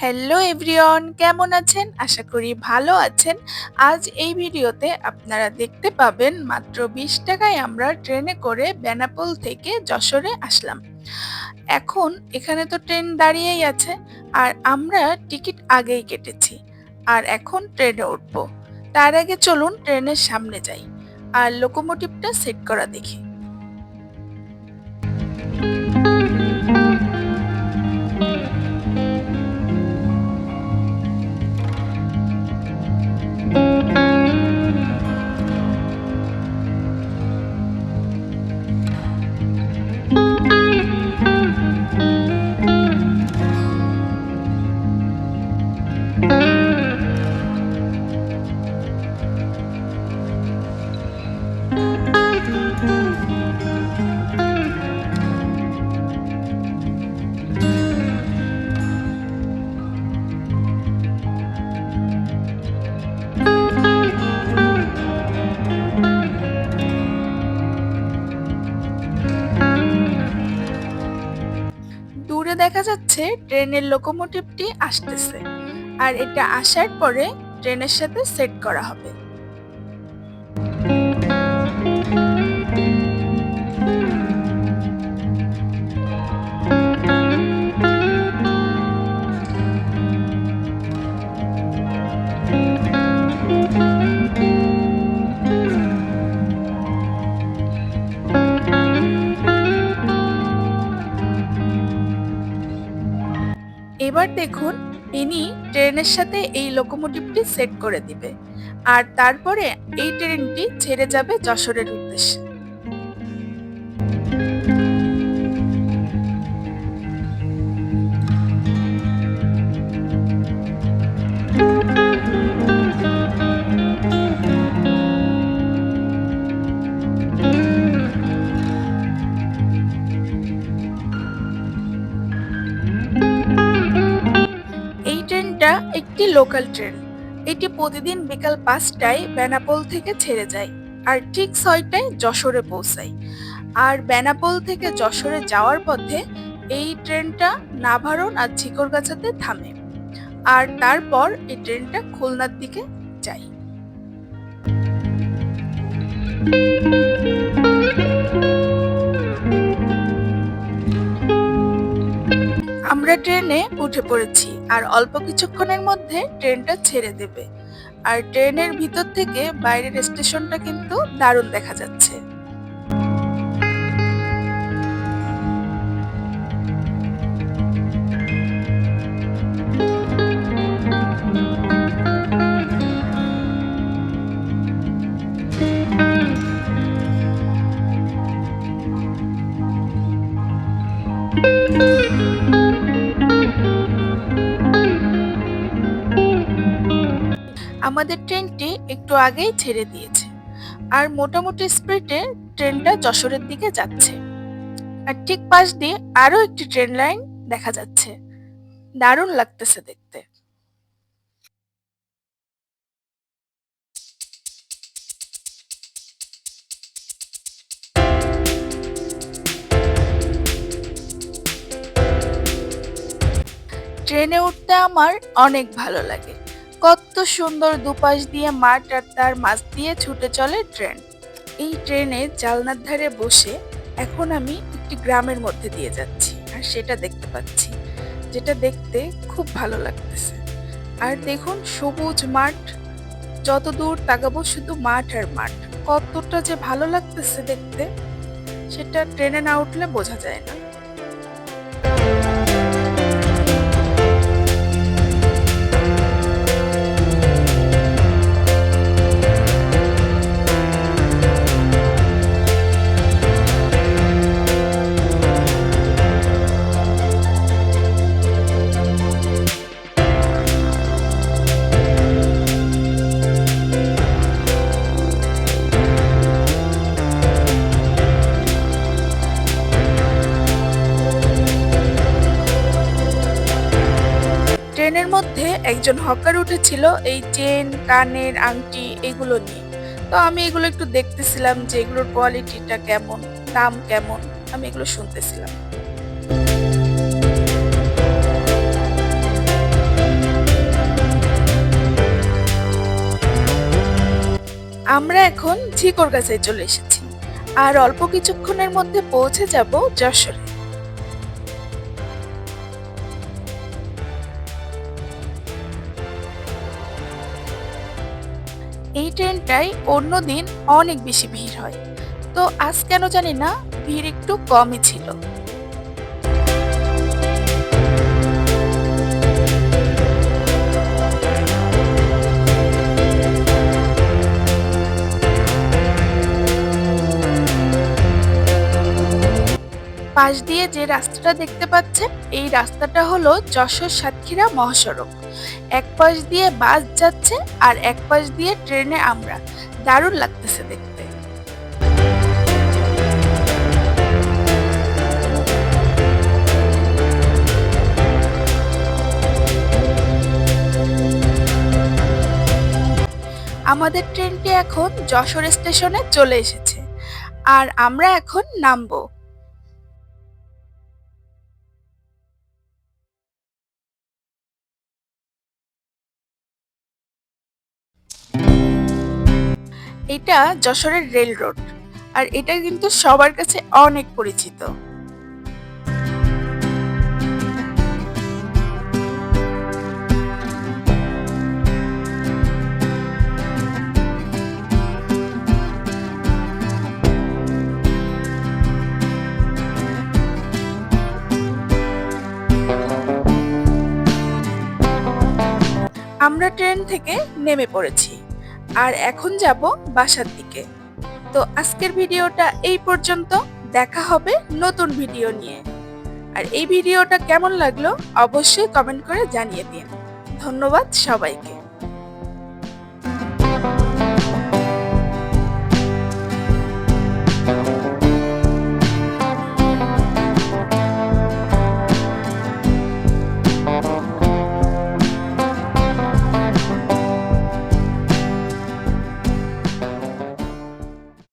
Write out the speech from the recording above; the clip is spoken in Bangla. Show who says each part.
Speaker 1: হ্যালো এভরিওয়ান কেমন আছেন? আশা করি ভালো আছেন। আজ এই ভিডিওতে আপনারা দেখতে পাবেন মাত্র বিশ টাকায় আমরা ট্রেনে করে বেনাপোল থেকে যশোরে আসলাম। এখন এখানে তো ট্রেন দাঁড়িয়েই আছে, আর আমরা টিকিট আগেই কেটেছি, আর এখন ট্রেনে উঠবো। তার আগে চলুন ট্রেনের সামনে যাই, আর লোকোমোটিভটা সেট করা দেখি। দেখা যাচ্ছে ট্রেনের লোকোমোটিভটি আসতেছে। আর এটা আসার পরে ট্রেনের সাথে সেট করা হবে। এবার দেখুন, ইনি ট্রেনের সাথে এই লোকোমোটিভটি সেট করে দিবে। আর তারপরে এই ট্রেনটি ছেড়ে যাবে যশোরের উদ্দেশ্যে। একটি লোকাল ট্রেন এটি প্রতিদিন বিকাল পাঁচটায় বেনাপোল থেকে ছেড়ে যায় আর ঠিক ছয়টায় যশোরে পৌঁছায়। আর বেনাপোল থেকে যশোরে যাওয়ার পথে এই ট্রেনটা নাভারণ আর ঝিকরগাছাতে থামে। আর তারপর এই ট্রেনটা খুলনার দিকে যায়। আমরা ট্রেনে উঠে পড়েছি। আর অল্প কিছুক্ষণের মধ্যে ট্রেনটা ছেড়ে দেবে। আর ট্রেনের ভিতর থেকে বাইরের স্টেশনটা কিন্তু দারুণ দেখা যাচ্ছে। আমাদের ট্রেনটি একটু আগেই ছেড়ে দিয়েছে। আর মোটামুটি স্পিডে ট্রেনটা যশোরের দিকে যাচ্ছে। আর ঠিক পাশ দিয়ে আরও একটি ট্রেন লাইন দেখা যাচ্ছে। দারুণ লাগতেছে দেখতে। ট্রেনে উঠতে আমার অনেক ভালো লাগে। কত সুন্দর দুপাশ দিয়ে মাঠ আর তার মাছ দিয়ে ছুটে চলে ট্রেন। এই ট্রেনে জালনার ধারে বসে এখন আমি একটি গ্রামের মধ্যে দিয়ে যাচ্ছি আর সেটা দেখতে পাচ্ছি, যেটা দেখতে খুব ভালো লাগতেছে। আর দেখুন সবুজ মাঠ যত দূর তাকাবো শুধু মাঠ আর মাঠ। কতটা যে ভালো লাগতেছে দেখতে, সেটা ট্রেনে না উঠলে বোঝা যায় না। তাদের মধ্যে একজন হকার উঠেছিল, এই চেন, কানের, আংটি এগুলো নিয়ে। তো আমি এগুলো একটু দেখতেছিলাম যে এগুলোর কোয়ালিটিটা কেমন, দাম কেমন, আমি এগুলো শুনতেছিলাম। আমরা এখন ঝিকর গাছে চলে এসেছি। আর অল্প কিছুক্ষণের মধ্যে পৌঁছে যাব যশোরে। এই ট্রেনটাই অন্যদিন অনেক বেশি ভিড় হয়। তো আজ কেন জানি না, ভিড় একটু কমই ছিল। পাশ দিয়ে যে রাস্তাটা দেখতে পাচ্ছেন, এই রাস্তাটা হলো যশোর সাতক্ষীরা মহাসড়ক। এক পাশ দিয়ে বাস যাচ্ছে আর এক পাশ দিয়ে ট্রেনে আমরা। দারুণ লাগতেছে দেখতে। আমাদের ট্রেনটি এখন যশোর স্টেশনে চলে এসেছে। আর আমরা এখন নামবো এটা যশোরের রেল রোড আর এটা কিন্তু সবার কাছে অনেক পরিচিত। আমরা ট্রেন থেকে নেমে পড়েছি। আর এখন যাব বাসার দিকে। তো আজকের ভিডিওটা এই পর্যন্ত। দেখা হবে নতুন ভিডিও নিয়ে। আর এই ভিডিওটা কেমন লাগল অবশ্যই কমেন্ট করে জানিয়ে দিন। ধন্যবাদ সবাইকে।